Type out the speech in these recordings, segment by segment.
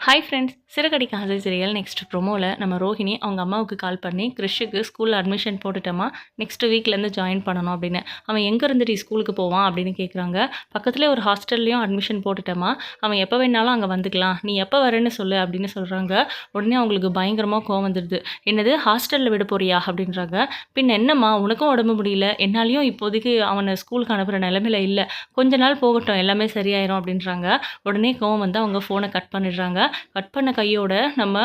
Hi friends சிறகடி காசை serial next ப்ரொமோவில் நம்ம ரோஹிணி அவங்க அம்மாவுக்கு கால் பண்ணி கிறிஷுக்கு ஸ்கூலில் அட்மிஷன் போட்டுட்டோமா? நெக்ஸ்ட் வீக்லேருந்து ஜாயின் பண்ணணும் அப்படின்னு. அவன் எங்கே இருந்துட்டு ஸ்கூலுக்கு போவான் அப்படின்னு கேட்குறாங்க பக்கத்துலேயே ஒரு ஹாஸ்டல்லையும் அட்மிஷன் போட்டுட்டோமா? அவன் எப்போ வேணாலும் அங்கே வந்துக்கலாம். நீ எப்போ வரேன்னு சொல்லு அப்படின்னு சொல்கிறாங்க உடனே அவங்களுக்கு பயங்கரமாக கோவம் வந்துடுது என்னது ஹாஸ்டலில் விட போறியா? அப்படின்றாங்க. பின் என்னம்மா உனக்கும் உடம்பு முடியல. என்னாலையும் இப்போதைக்கு அவனை ஸ்கூலுக்கு அனுப்புகிற நிலமையில இல்லை. கொஞ்ச நாள் போகட்டும் எல்லாமே சரியாயிரும் அப்படின்றாங்க. உடனே கோவம் வந்து அவங்க ஃபோனை கட் பண்ணிடுறாங்க. கட் பண்ண கையோட நம்ம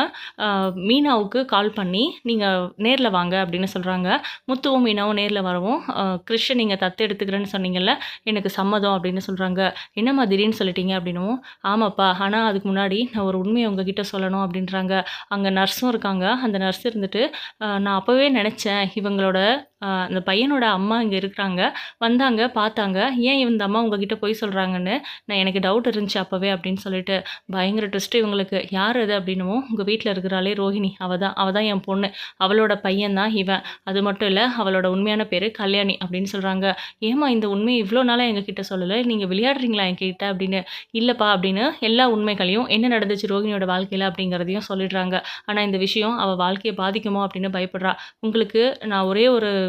மீனாவுக்கு கால் பண்ணி நீங்கள் நேரில் வாங்க அப்படின்னு சொல்கிறாங்க முத்துவும் மீனாவும் நேரில் வரவும் ஆஹ், நீங்கள் தத்து எடுத்துக்கிறேன்னு சொன்னீங்கல்ல எனக்கு சம்மதம் அப்படின்னு சொல்கிறாங்க என்னம்மா திடீர்னு சொல்லிட்டீங்க? அப்படின்னும். ஆமாப்பா ஆனால் அதுக்கு முன்னாடி நான் ஒரு உண்மையை உங்ககிட்ட சொல்லணும் அப்படின்றாங்க. அங்கே நர்ஸும் இருக்காங்க. அந்த நர்ஸ் இருந்துட்டு நான் அப்போவே நினச்சேன் இவங்களோட அந்த பையனோட அம்மா இங்கே இருக்கிறாங்க. வந்தாங்க பார்த்தாங்க ஏன் இந்த அம்மா உங்ககிட்ட போய் சொல்கிறாங்கன்னு நான் எனக்கு டவுட் இருந்துச்சு அப்போவே அப்படின்னு சொல்லிட்டு பயங்கர ட்விஸ்ட்டு இவங்களுக்கு. யார் அது? அப்படின்னும் உங்கள் வீட்டில் இருக்கிறாளே ரோஹிணி. அவள் தான் அவள் தான் என் பொண்ணு. அவளோட பையன் தான் இவன். அது மட்டும் இல்லை அவளோட உண்மையான பேர் கல்யாணி அப்படின்னு சொல்கிறாங்க ஏமா இந்த உண்மையை இவ்வளோ நாளாக எங்ககிட்ட சொல்லலை? நீங்கள் விளையாடுறீங்களா என்கிட்ட? அப்படின்னு. இல்லைப்பா அப்படின்னு எல்லா உண்மைகளையும் என்ன நடந்துச்சு ரோஹிணியோட வாழ்க்கையில்? அப்படிங்கிறதையும் சொல்லிடுறாங்க. ஆனால் இந்த விஷயம் அவள் வாழ்க்கையை பாதிக்குமோ அப்படின்னு பயப்படுறா. உங்களுக்கு நான் ஒரே ஒரு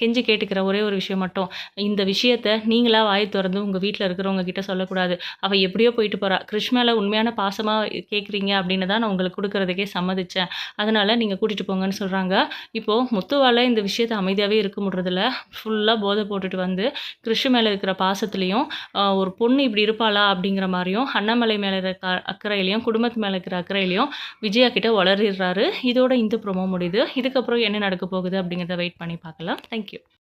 கெஞ்சி கேட்டுக்கிற ஒரே ஒரு விஷயம் மட்டும். இந்த விஷயத்த நீங்களா வாய் திறந்து உங்கள் வீட்டில் இருக்கிறவங்க கிட்ட சொல்லக்கூடாது. அவள் எப்படியோ போயிட்டு போகிறா கிறிஷ் மேலே உண்மையான பாசமாக கேட்குறீங்க அப்படின்னு தான் நான் உங்களுக்கு கொடுக்குறதுக்கே சம்மதிச்சேன். அதனால் நீங்கள் கூட்டிகிட்டு போங்கன்னு சொல்கிறாங்க இப்போது முத்துவால் இந்த விஷயத்தை அமைதியாகவே இருக்க முடியறதில்ல. ஃபுல்லாக போதை போட்டுட்டு வந்து கிறிஷ் மேலே இருக்கிற பாசத்துலேயும் ஒரு பொண்ணு இப்படி இருப்பாளா அப்படிங்கிற மாதிரியும் அண்ணாமலை மேலே இருக்கிற அக்கறையிலையும் குடும்பத்து மேலே இருக்கிற அக்கறையிலையும் விஜயா கிட்டே வளரிடுறாரு இதோட இந்த ப்ரொமோ முடியுது. இதுக்கப்புறம் என்ன நடக்க போகுது அப்படிங்கிறத வெயிட் பண்ணி பார்க்கலாம். Thank Thank you.